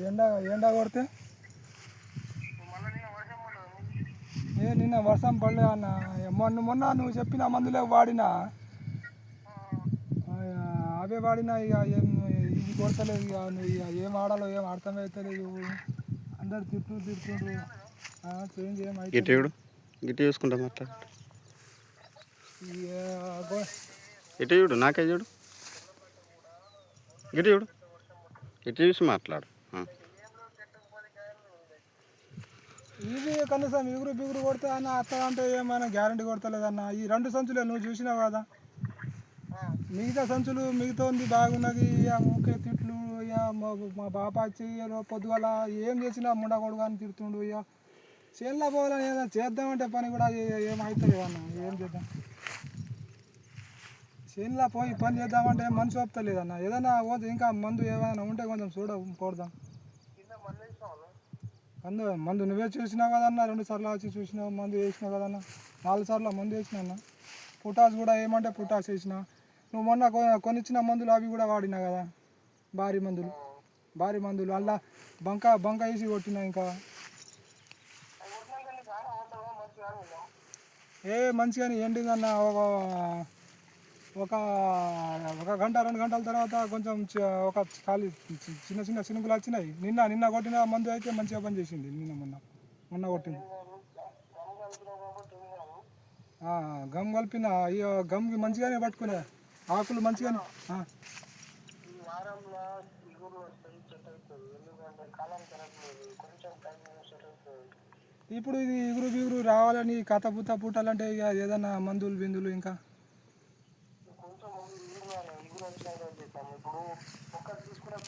ఎండ ఎండ కొడితే? ఏ నిన్న వర్షం పడలే అన్న. మొన్న మొన్న నువ్వు చెప్పిన మందులే వాడినా? అవే వాడినా ఇక ఏం ఇది కొడతలేదు ఇక నువ్వు ఇక ఏం ఆడాలో ఏం అర్థమవుతలేదు అందరు తిట్టు తిట్టుండ్రు చేంజ్ ఏం గిట్టి అయితే గిట్టి చూసుకుంటా ఇటు చూడు నాకే చూడు. గిట్టి చూడు. ఇటు చూసి మాట్లాడు. ఇవి ఇది కనీసం ఇగురు బిగురు కొడితే అన్న అత్త అంటే ఏమైనా గ్యారంటీ కొడతలేదన్న? ఈ రెండు సంచులే నువ్వు చూసినావు కదా? మిగతా సంచులు మిగతా ఉంది బాగున్నది ఊకే తిట్లు ఇక మా మా బాప వచ్చి పొద్దుగల ఏం చేసినా ముండ కొడుకు అని తిడుతుండు ఇక చేనులో పోవాలని ఏదైనా చేద్దామంటే పని కూడా ఏమవుతుంది అన్న ఏం చేద్దాం? చేనులో పోయి పని చేద్దామంటే మనసు ఒప్పుతలేదన్న. ఏదైనా పోతే ఇంకా మందు ఏమైనా ఉంటే కొంచెం చూడ కొడదాం మందు మందు నువ్వే చూసినావు కదన్న రెండు సార్లు వచ్చి చూసినావు మందు వేసినావు కదన్న నాలుగు సార్లు మందు వేసినా అన్న పుటాస్ కూడా ఏమంటే పుటాస్ వేసిన. నువ్వు మొన్న కొ- కొనిచ్చిన మందులు అవి కూడా వాడినా కదా భారీ మందులు. భారీ మందులు అలా బంక బంక వేసి కొట్టినా ఇంకా. ఏ మంచిగాని ఎండిందన్న ఒక ఒక గంట రెండు గంటల తర్వాత కొంచెం ఒక ఖాళీ చిన్న చిన్న చినుకులు వచ్చినాయి. నిన్న నిన్న కొట్టిన మందు అయితే మంచిగా పని చేసింది నిన్న మొన్న మొన్న కొట్టింది. గమ్ కలిపిన ఇక గమ్కి మంచిగానే పట్టుకునే ఆకులు మంచిగానే ఇప్పుడు ఇది ఇగురు బిగురు రావాలని కథ పుత్త పుట్టాలంటే ఇక ఏదన్నా మందులు బిందులు ఇంకా? ఇప్పుడు ఒకరు తీసుకునే